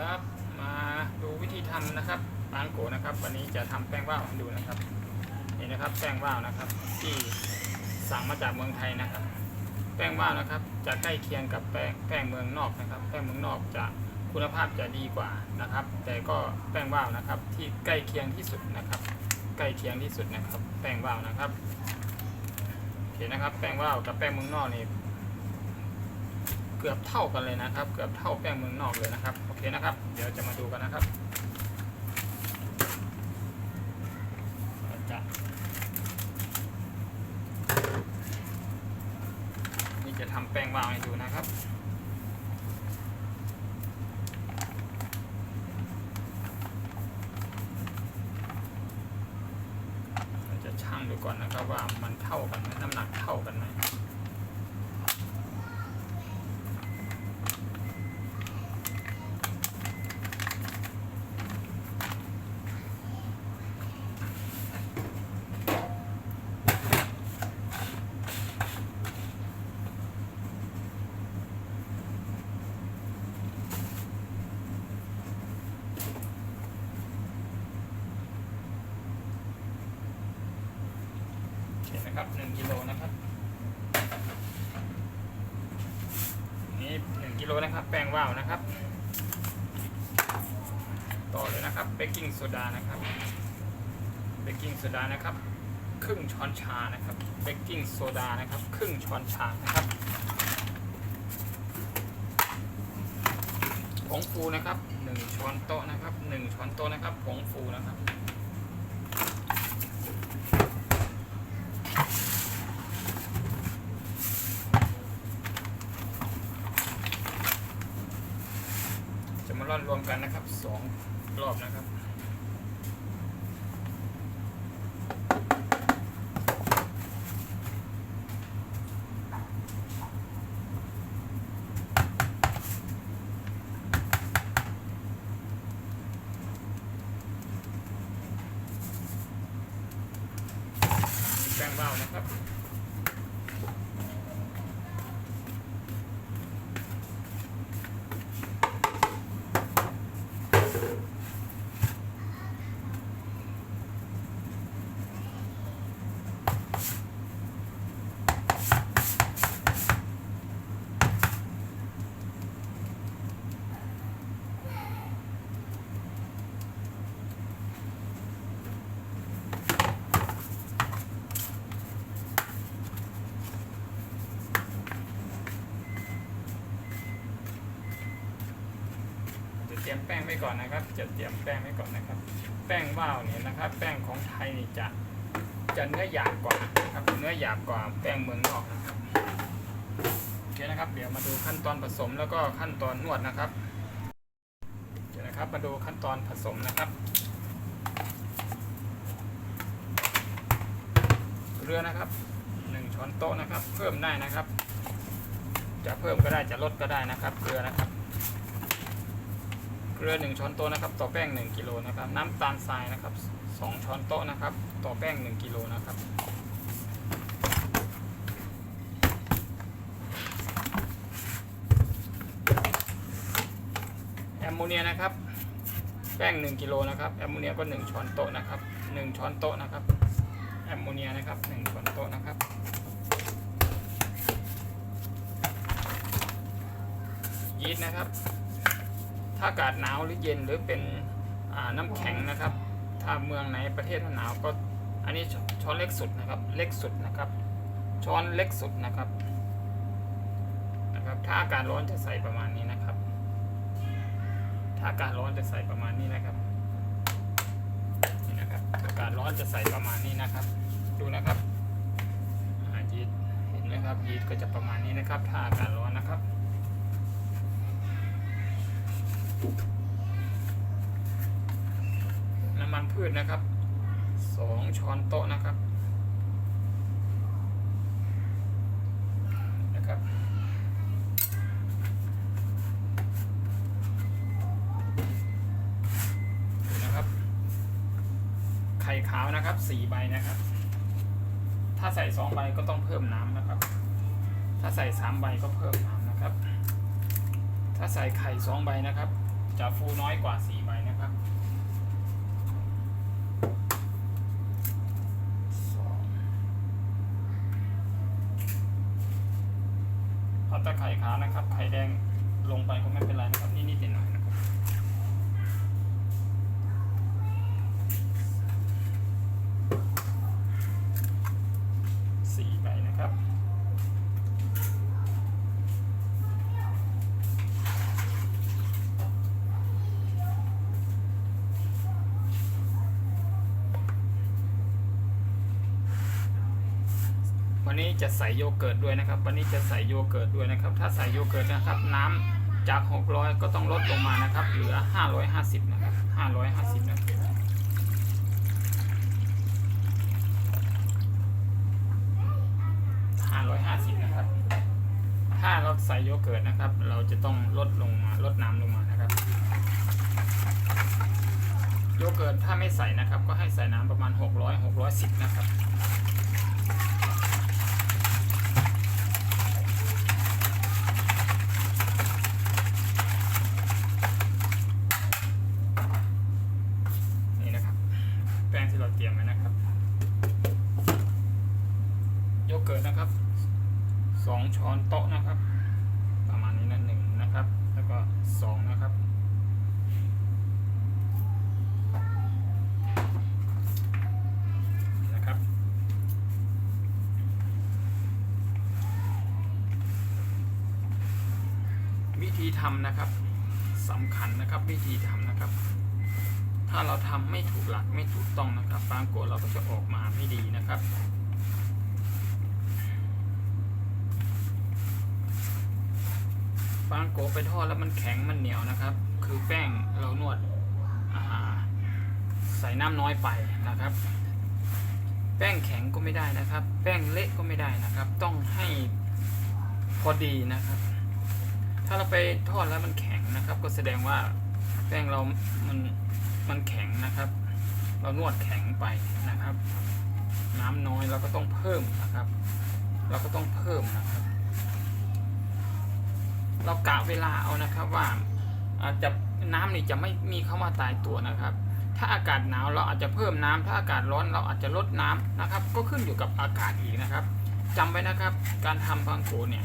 ครับ มาดูวิธีทำนะครับปางโกนะครับ วันนี้จะทำแป้งว่าวให้ดูนะครับนี่นะครับแป้งว่าวนะครับ ที่สั่งมาจากเมืองไทยนะครับ แป้งว่าวนะครับ จะใกล้เคียงกับแป้งแป้งเมืองนอกนะครับ แป้งเมืองนอกจะคุณภาพจะดีกว่านะครับ แต่ก็แป้งว่าวนะครับ ที่ใกล้เคียงที่สุดนะครับ ใกล้เคียงที่สุดนะครับ แป้งว่าวนะครับโอเคนะครับ แป้งว่าวกับแป้งเมืองนอกนี่ เกือบเท่ากันเลยนะครับ เกือบเท่าแป้งเมืองนอกเลยนะครับ โอเคนะครับ เดี๋ยวจะมาดูกันนะครับเราจะนี่จะทำแป้งวาวให้ดูนะครับเราจะชั่งดูก่อนนะครับว่ามันเท่ากันไหมน้ำหนักเท่ากันไหม โอเคนะครับหนึ่ง กิโลนะครับนี่หนึ่งกิโลนะครับ แป้งว่าวนะครับ ต่อเลยนะครับเบกกิ้งโซดานะครับเบกกิ้งโซดานะครับ ครึ่งช้อนชานะครับเบกกิ้งโซดานะครับ ครึ่งช้อนชานะครับผงฟูนะครับหนึ่งช้อนโต๊ะนะครับหนึ่งช้อนโต๊ะนะครับผงฟูนะครับ จะมาร่อนรวมกันนะครับสองรอบนะครับ รียมแป้งไว้ก่อนนะครับ จะเตรียมแป้งไว้ก่อนนะครับ แป้งว่าวเนี่ยนะครับ แป้งของไทยนี่จะจะเนื้อหยาบกว่าครับเนื้อหยาบกว่าแป้งเมืองนอกนะครับโอเคนะครับ เดี๋ยวมาดูขั้นตอนผสมแล้วก็ขั้นตอนนวดนะครับเดี๋ยวนะครับมาดูขั้นตอนผสมนะครับ เกลือนะครับหนึ่งช้อนโต๊ะนะครับ เพิ่มได้นะครับ จะเพิ่มก็ได้จะลดก็ได้นะครับ เกลือนะครับ เกลือ 1 ช้อนโต๊ะนะครับ ต่อแป้ง 1กิโลนะครับ น้ำตาลทรายนะครับ 2 ช้อนโต๊ะนะครับ ต่อแป้ง 1กิโลนะครับแอมโมเนียนะครับ แป้ง 1กิโลนะครับแอมโมเนียก็ 1 ช้อนโต๊ะนะครับ 1 ช้อนโต๊ะนะครับแอมโมเนียนะครับ 1 ช้อนโต๊ะนะครับยีสต์นะครับ ถ้าอากาศหนาวหรือเย็นหรือเป็นน้ำแข็งนะครับ ถ้าเมืองไหนประเทศหนาวก็อันนี้ช้อนเล็กสุดนะครับ เล็กสุดนะครับ ช้อนเล็กสุดนะครับนะครับ ถ้าอากาศร้อนจะใส่ประมาณนี้นะครับ ถ้าอากาศร้อนจะใส่ประมาณนี้นะครับนี่นะครับอากาศร้อนจะใส่ประมาณนี้นะครับ ดูนะครับยีสต์เห็นไหมครับยีสต์ก็จะประมาณนี้นะครับ ถ้าอากาศร้อนนะครับ น้ำมันพืชนะครับสองช้อนโต๊ะนะครับนะครับดูนะครับ ไข่ขาวนะครับสี่ใบนะครับ ถ้าใส่สองใบก็ต้องเพิ่มน้ำนะครับ ถ้าใส่สามใบก็เพิ่มน้ำนะครับ ถ้าใส่ไข่สองใบนะครับ จะฟูน้อยกว่า4ใบนะครับพองเอาต่ไข่ขานะครับ ไข่แดงลงไปก็ไม่เป็นไรนะครับ นี่นิดๆหน่อยนะครับ สี่ใบนะครับ วันนี้จะใส่โยเกิร์ตด้วยนะครับ วันนี้จะใส่โยเกิร์ตด้วยนะครับ ถ้าใส่โยเกิร์ตนะครับ น้ำจาก 600 ก็ต้องลดลงมานะครับ เหลือ 550 นะครับ 550 นะครับ550 นะครับ ถ้าเราใส่โยเกิร์ตนะครับ เราจะต้องลดลงมาลดน้ำลงมานะครับ โยเกิร์ตถ้าไม่ใส่นะครับ ก็ให้ใส่น้ำประมาณ 600 610 นะครับ นี่นะครับ แป้งที่เราเตรียมไว้นะครับ โยเกิร์ตนะครับสองช้อนโต๊ะนะครับ ประมาณนี้นะหนึ่งนะครับ แล้วก็สองนะครับ นะครับ วิ ธีทำนะครับสำคัญนะครับวิธีทำนะครับ ถ้าเราทำไม่ถูกหลักไม่ถูกต้องนะครับปรากฏเราก็จะออกมาไม่ดีนะครับปรากไปทอดแล้วมันแข็งมันเหนียวนะครับ คือแป้งเรานวดใส่น้ำน้อยไปนะครับ แป้งแข็งก็ไม่ได้นะครับ แป้งเละก็ไม่ได้นะครับ ต้องให้พอดีนะครับ ถ้าเราไปทอดแล้วมันแข็งนะครับ ก็แสดงว่าแป้งเรามันมันแข็งนะครับ เรานวดแข็งไปนะครับ น้ำน้อยเราก็ต้องเพิ่มนะครับ เราก็ต้องเพิ่มนะครับ เรากะเวลาเอานะครับว่าอาจจะน้ำนี่จะไม่มีเข้ามาตายตัวนะครับ ถ้าอากาศหนาวเราอาจจะเพิ่มน้ำถ้าอากาศร้อนเราอาจจะลดน้ำนะครับ ก็ขึ้นอยู่กับอากาศอีกนะครับจำไว้นะครับ การทำพังโกเนี่ย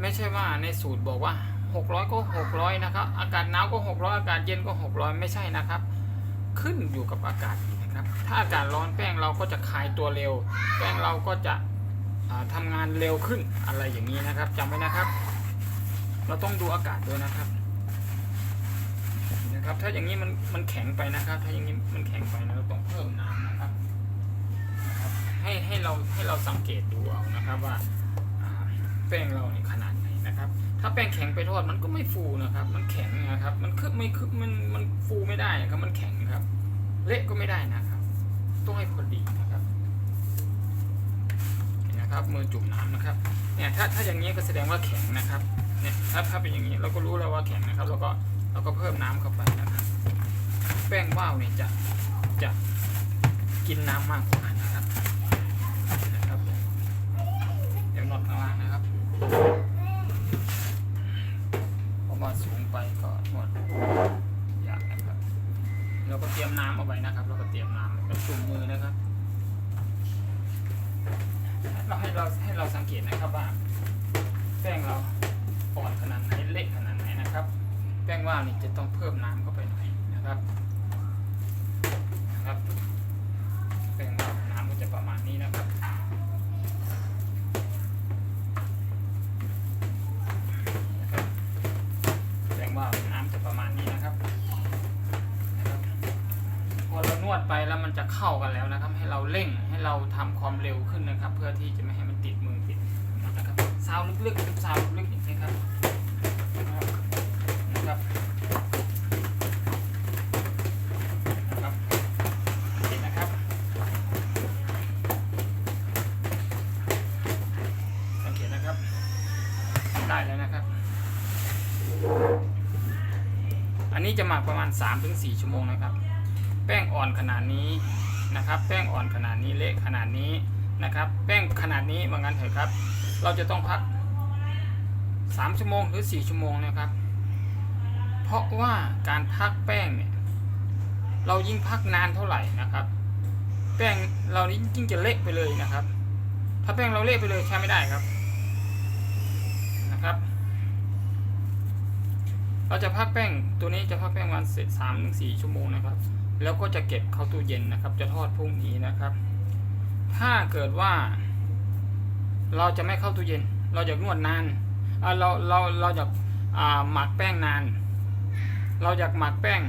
ไม่ใช่ว่าในสูตรบอกว่า 600 ก็ 600 นะครับ อากาศหนาวก็ 600 อากาศเย็นก็ 600 ไม่ใช่นะครับ ขึ้นอยู่กับอากาศนะครับ ถ้าอากาศร้อนแป้งเราก็จะคลายตัวเร็ว แป้งเราก็จะอ่าทำงานเร็วขึ้นอะไรอย่างนี้นะครับจำไว้นะครับ เราต้องดูอากาศด้วยนะครับนะครับ ถ้าอย่างนี้มันมันแข็งไปนะครับ ถ้าอย่างนี้มันแข็งไปนะเราต้องเพิ่มน้ำนะครับนะครับ ให้ให้เราให้เราสังเกตดูเอานะครับว่าแป้งเรานี่ขนาด ถ้าแป้งแข็งไปทอดมันก็ไม่ฟูนะครับ มันแข็งนะครับ มันคึบไม่คึบมันมันฟูไม่ได้นะครับ มันแข็งครับ เละก็ไม่ได้นะครับ ต้องให้พอดีนะครับเห็นนะครับมือจุ่มน้ำนะครับ เนี่ยถ้าถ้าอย่างนี้ก็แสดงว่าแข็งนะครับ เนี่ยถ้าถ้าเป็นอย่างนี้เราก็รู้แล้วว่าแข็งนะครับเราก็เราก็เพิ่มน้ำเข้าไปนะครับ แป้งว่าวเนี่ยจะจะกินน้ำมากกว่านะครับนะครับเดี๋ยวนวดข้างล่างนะครับเพราะว่าสูงไปก็นวดยากนะครับ เราก็เตรียมน้ำเอาไว้นะครับ เราก็เตรียมน้ำเป็นจุ่มมือนะครับ เราให้เราให้เราสังเกตนะครับว่า แป้งเราอ่อนขนาดไหนเละขนาดไหนนะครับ แป้งว่าวนี่จะต้องเพิ่มน้ำเข้าไปหน่อยนะครับนะครับ แป้งว่าวน้ำก็จะประมาณนี้นะครับนะครับ แป้งว่าวน้ำจะประมาณนี้นะครับนะครับ พอเราน วดไปแล้วมันจะเข้ากันแล้วนะครับ ให้เราเร่งให้เราทำความเร็วขึ้นนะครับ เพื่อที่จะไม่ให้มันติดมือติดนะครับซาวลึกๆซาวลึกๆอย่างนี้ครับนะครับนะครับนนะครับสังเกตนะครับ ได้แล้วนะครับ อันนี้จะหมักประมาณ 3-4 ชั่วโมงนะครับ แป้งอ่อนขนาดนี้นะครับ แป้งอ่อนขนาดนี้เละขนาดนี้นะครับ แป้งขนาดนี้ว่างั้นเถอะครับ เราจะต้องพัก 3 ชั่วโมงหรือ 4 ชั่วโมงนะครับ เพราะว่าการพักแป้งเนี่ยเรายิ่งพักนานเท่าไหร่นะครับ แป้งเรานี้ยิ่งจะเละไปเลยนะครับ ถ้าแป้งเราเละไปเลยใช้ไม่ได้ครับนะครับ เราจะพักแป้งตัวนี้จะพักแป้งวันเสร็จสามถึงสี่ชั่วโมงนะครับ แล้วก็จะเก็บเข้าตู้เย็นนะครับ จะทอดพรุ่งนี้นะครับ ถ้าเกิดว่า เราจะไม่เข้าตู้เย็น เราอยากนวดนานอ่าเราเราเราอยากาหมักแป้งนาน เราอยากหมักแป้ง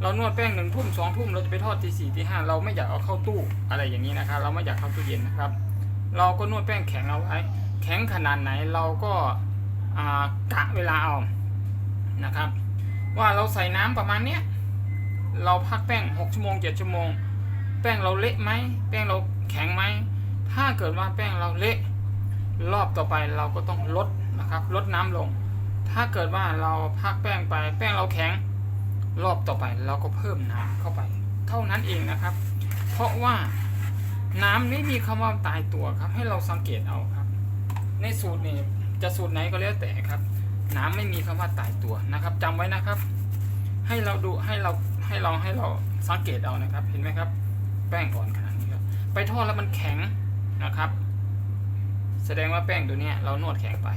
เรานวดแป้งหนึ่งทุ่มสองทุ่มเราจะไปทอดตีสี่ตีห้าเราไม่อยากเอาเข้าตู้อะไรอย่างนี้นะครับ เราไม่อยากเข้าตู้เย็นนะครับ เราก็นวดแป้งแข็งเอาไว้แข็งขนาดไหนเราก็ากะเวลาเอานะครับ ว่าเราใส่น้ำประมาณเนี้ย เราพักแป้ง6ชั่วโมง7ชั่วโมง แป้งเราเละไหมแป้งเราแข็งไหมถ้าเกิดว่าแป้งเราเละรอบต่อไปเราก็ต้องลดนะครับลดน้ำลง ถ้าเกิดว่าเราพักแป้งไป แป้งเราแข็ง รอบต่อไปเราก็เพิ่มน้ำเข้าไป เท่านั้นเองนะครับ เพราะว่าน้ำไม่มีคำว่าตายตัวครับ ให้เราสังเกตเอาครับ ในสูตรนี่จะสูตรไหนก็แล้วแต่ครับ น้ำไม่มีคำว่าตายตัวนะครับจำไว้นะครับ ให้เราดูให้เรา ให้เราให้เราสังเกตเอานะครับ เห็นไหมครับ แป้งอ่อนขนาดนี้ครับ ไปทอดแล้วมันแข็งนะครับ แสดงว่าแป้งตัวนี้เรานวดแข็งไป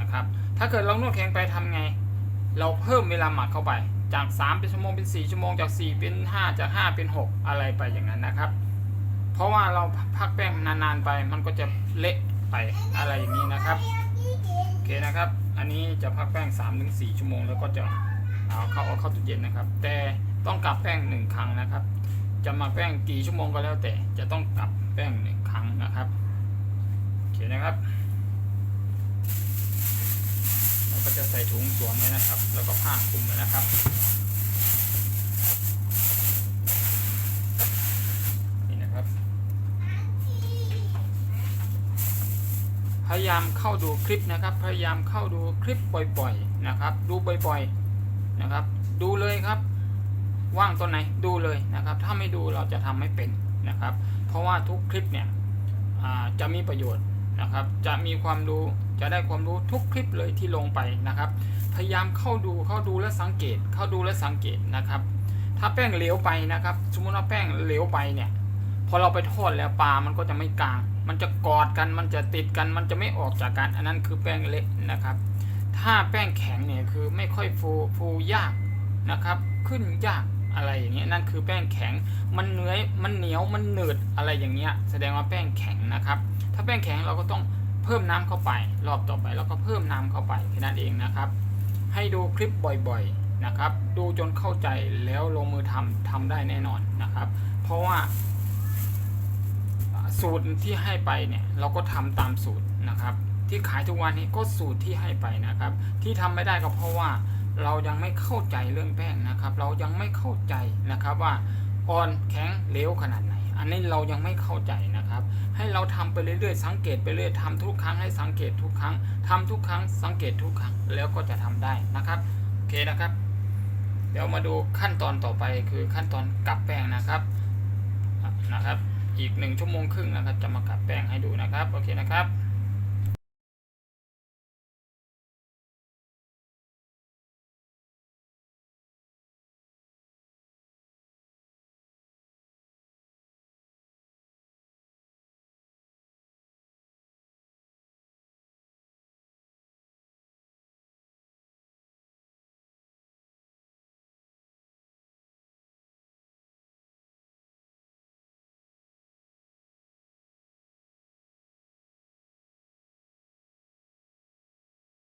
นะครับ ถ้าเกิดเรานวดแข็งไปทำไง เราเพิ่มเวลาหมักเข้าไป จาก 3 เป็นชั่วโมงเป็น 4 ชั่วโมง จาก 4 เป็น 5 จาก 5 เป็น 6 อะไรไปอย่างนั้นนะครับ เพราะว่าเราพักแป้งนานๆไป มันก็จะเละไปอะไรอย่างนี้นะครับ โอเคนะครับ อันนี้จะพักแป้ง 3-4 ชั่วโมงแล้วก็จะเอาเข้าเอาเข้าตู้เย็นนะครับ แต่ ต้องกลับแป้งหนึ่งครั้งนะครับ จะมักแป้งกี่ชั่วโมงก็แล้วแต่ จะต้องกลับแป้งหนึ่งครั้งนะครับโอเคนะครับเราก็จะใส่ถุงสวมไว้นะครับ แล้วก็ผ้าคลุมไว้นะครับนี่นะครับพยายามเข้าดูคลิปนะครับ พยายามเข้าดูคลิปบ่อย ๆนะครับ ดูบ่อย ๆนะครับ ดูเลยครับ ว่างตอนไหนดูเลยนะครับ ถ้าไม่ดูเราจะทำไม่เป็นนะครับ เพราะว่าทุกคลิปเนี่ยจะมีประโยชน์นะครับ จะมีความรู้จะได้ความรู้ทุกคลิปเลยที่ลงไปนะครับ พยายามเข้าดูเข้าดูและสังเกต เข้าดูและสังเกตนะครับ ถ้าแป้งเหลวไปนะครับ สมมติว่าแป้งเหลวไปเนี่ยพอเราไปทอดแล้วปลามันก็จะไม่กลาง มันจะกอดกันมันจะติดกันมันจะไม่ออกจากกัน อันนั้นคือแป้งเละนะครับ ถ้าแป้งแข็งเนี่ยคือไม่ค่อยฟูฟูยากนะครับ ขึ้นยาก อะไรอย่างเงี้ยนั่นคือแป้งแข็งมันเนื้อยมันเหนียวมันหนืดอะไรอย่างเงี้ยแสดงว่าแป้งแข็งนะครับ ถ้าแป้งแข็งเราก็ต้องเพิ่มน้ำเข้าไป รอบต่อไปแล้วก็เพิ่มน้ำเข้าไปแค่นั้นเองนะครับ ให้ดูคลิปบ่อยๆนะครับ ดูจนเข้าใจแล้วลงมือทำทำได้แน่นอนนะครับ เพราะว่าสูตรที่ให้ไปเนี่ยเราก็ทำตามสูตรนะครับ ที่ขายทุกวันนี้ก็สูตรที่ให้ไปนะครับ ที่ทำไม่ได้ก็เพราะว่า เรายังไม่เข้าใจเรื่องแป้งนะครับ เรายังไม่เข้าใจนะครับว่าอ่อนแข็งเหลวขนาดไหน อันนี้เรายังไม่เข้าใจนะครับ ให้เราทำไปเรื่อยๆ สังเกตไปเรื่อยทำทุกครั้งให้สังเกตทุกครั้งทำทุกครั้ง สังเกตทุกครั้งแล้วก็จะทำได้นะครับโอเคนะครับ เดี๋ยวมาดูขั้นตอนต่อไปคือขั้นตอนกลับแป้งนะครับนะครับ อีกหนึ่งชั่วโมงครึ่งนะครับ จะมากลับแป้งให้ดูนะครับโอเคนะครับ